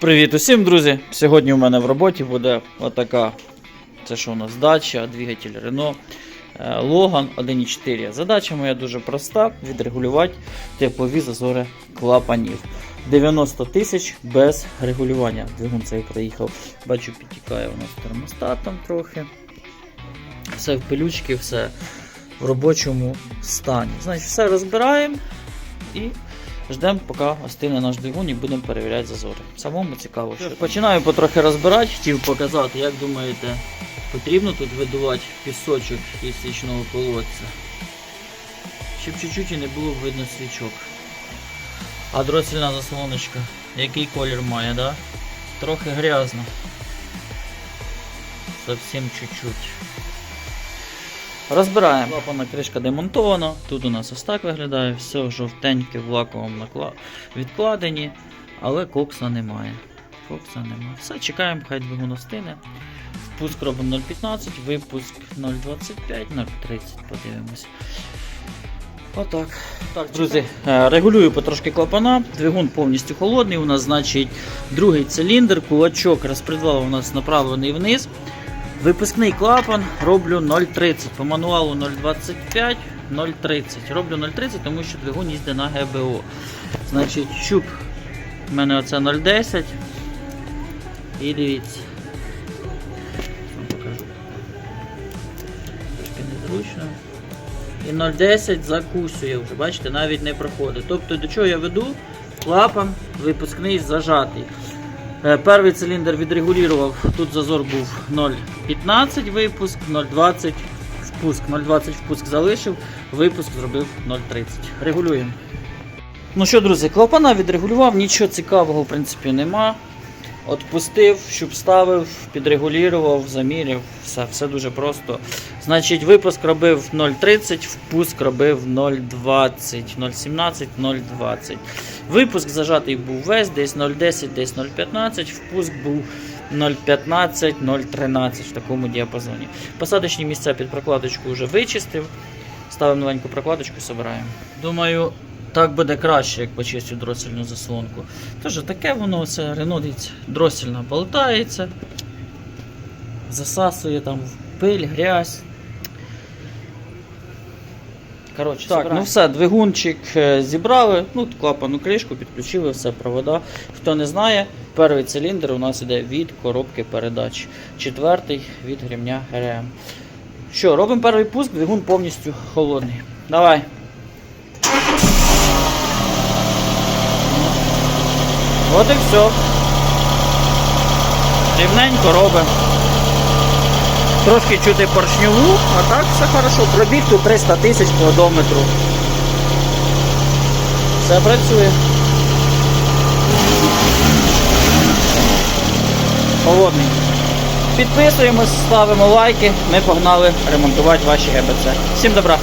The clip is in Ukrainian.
Привіт усім, друзі! Сьогодні у мене в роботі буде отака. Це що у нас дача, двигатель Renault е, Logan 1.4. Задача моя дуже проста: відрегулювати теплові зазори клапанів. 90 тисяч без регулювання. Двигун цей проїхав. Бачу, підтікає у нас термостат трохи. Все в пилючки, все в робочому стані. Значить, все розбираємо і Ждемо, поки остине наш двигун і будемо перевіряти зазори. Самому цікаво. Що. Починаю потрохи розбирати, хотів показати, як думаєте, потрібно тут видувати пісочок із свічного колодця. Щоб чуть-чуть і не було видно свічок. А дроссельна заслоночка, який колір має, да? Трохи грязно. Зовсім чуть-чуть. Розбираємо. Клапана кришка демонтована. Тут у нас ось так виглядає, все жовтеньке в лаковому накла... відкладені, але кокса немає. Кокса немає. Все, чекаємо, хай двигун остине. Впуск робимо 0,15, випуск 0,25, 0,30, подивимось. Отак. Так, друзі, е, регулюю потрошки клапана. Двигун повністю холодний. У нас, значить, другий циліндр, кулачок розпредвал у нас направлений вниз. Випускний клапан роблю 0,30. По мануалу 0,25, 0,30. Роблю 0,30, тому що двигун їздить на ГБО. Значить, щуп в мене оце 0,10. І дивіться. Покажу. Трошки незручно. І 0,10 закусує вже, бачите, навіть не проходить. Тобто до чого я веду? Клапан випускний зажатий. Е, Перший циліндр відрегулював, тут зазор був 0,15 випуск, 0,20 впуск. 0,20 впуск залишив, випуск зробив 0,30. Регулюємо. Ну що, друзі, клапана відрегулював, нічого цікавого в принципі нема. Отпустив, щоб ставив, підрегулював, заміряв, все, все дуже просто. Значить, випуск робив 0,30, впуск робив 0,20, 0,17, 0,20. Випуск зажатий був весь, десь 0,10, десь 0,15, впуск був 0,15, 0,13 в такому діапазоні. Посадочні місця під прокладочку вже вичистив. Ставимо новеньку прокладочку, собираємо. Думаю, так буде краще, як почистю дросельну заслонку. Тож таке воно все, Рено, дивіться, дросельна болтається, засасує там в пиль, грязь. Коротше, так, ну все, двигунчик е, зібрали, ну, клапану кришку, підключили все, провода. Хто не знає, перший циліндр у нас іде від коробки передач, четвертий від грімня ГРМ. Що, робимо перший пуск, двигун повністю холодний. Давай. От і все. Рівненько робимо. Трошки чути поршньову, а так все хорошо. Пробіг тут 300 тисяч по. Все працює. Холодний. Підписуємось, ставимо лайки. Ми погнали ремонтувати ваші ГБЦ. Всім добра!